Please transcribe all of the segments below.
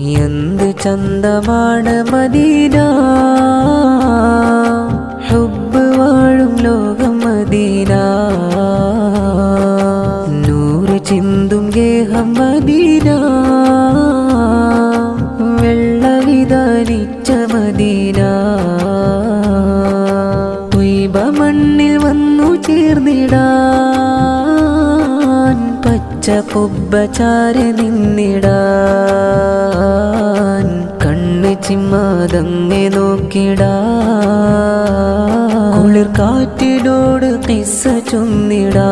എന്ത് ചന്തമാണ് മദീന? ഹുബ് വാഴും ലോകം മദീന. നൂറ് ചിന്തും ഗേഹം മദീന. വെള്ളവിതാനിച്ച മദീന. മണ്ണിൽ വന്നു ചേർന്നിടാൻ പച്ച പൊബ്ബചാരി നിന്നിടാൻ കണ്ണ് ചിമ്മാതങ്ങെ നോക്കിടാ കുളിർ കാറ്റിനോട് കിസ്സ ചൊന്നിടാ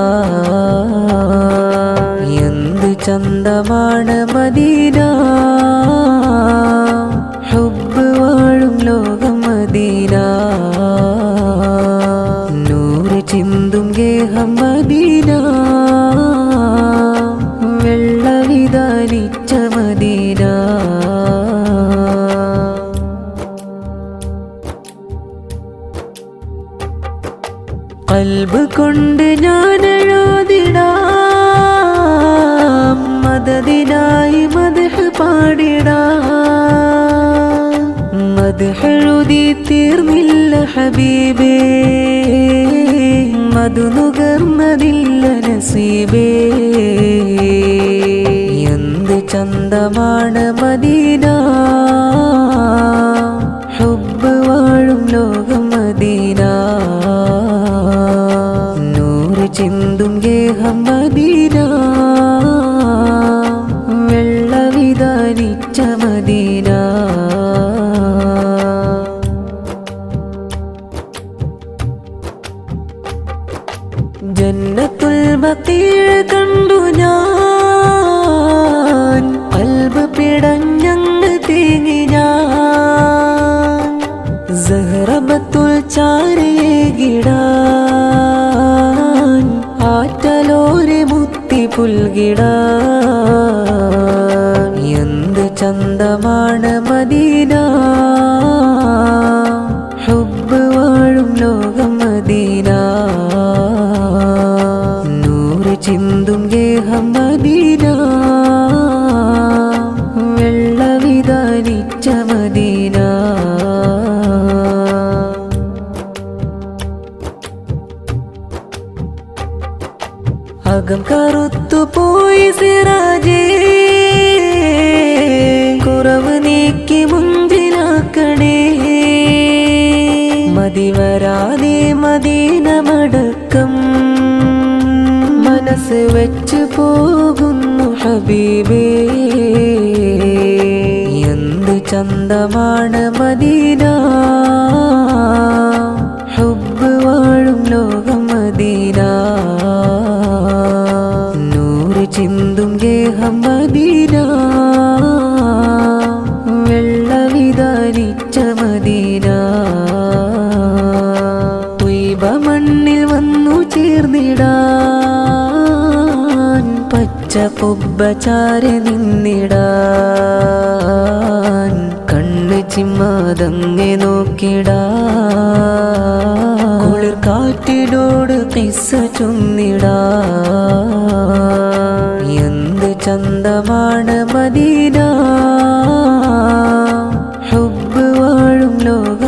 എന്ത് ചന്തമാണ് മദീന? കൽബ് കൊണ്ട് ഞാൻ എഴുതിടാം മദതിനായി മദഹ് പാടിടാം. മദഹ് എഴുതി തീർന്നില്ല ഹബീബേ. മധു നുകർന്നതില്ല നസീബേ. എന്ത് ചന്തമാണ് മദീന? ഹുബ് വാഴും ലോകം ചിന്തും ഗേഹം മദീന. വെള്ളവിധാനിച്ച മദീന. ജന്നത്തുൽ ബഖീഴ് കണ്ടു ഞാൻ. മുത്തി പുൽകിടാൻ എന്ത് ചന്തമാണ് മദീന? ഹുബ് വാഴും ലോകം മദീന. നൂറ് ചിന്തും അകം കറുത്തു പോയി സിറാജേ. കുറവ് നീക്കി മുഞ്ചിലാക്കണേ മതി വരാതെ മദീന മടക്കം മനസ്സ് വെച്ച് പോകുന്നു ഹബീബേ. എന്ത് ചന്തമാണ് മദീന? പൊബ്ബചാരി നിന്നിടാൻ കണ്ണ് ചിമ്മാതങ്ങെ നോക്കിടാ കുളിർ കാറ്റിനോട് കിസ്സ ചൊന്നിടാ എന്ത് ചന്തമാണ് മദീന ഹുബ് വാഴും ലോകം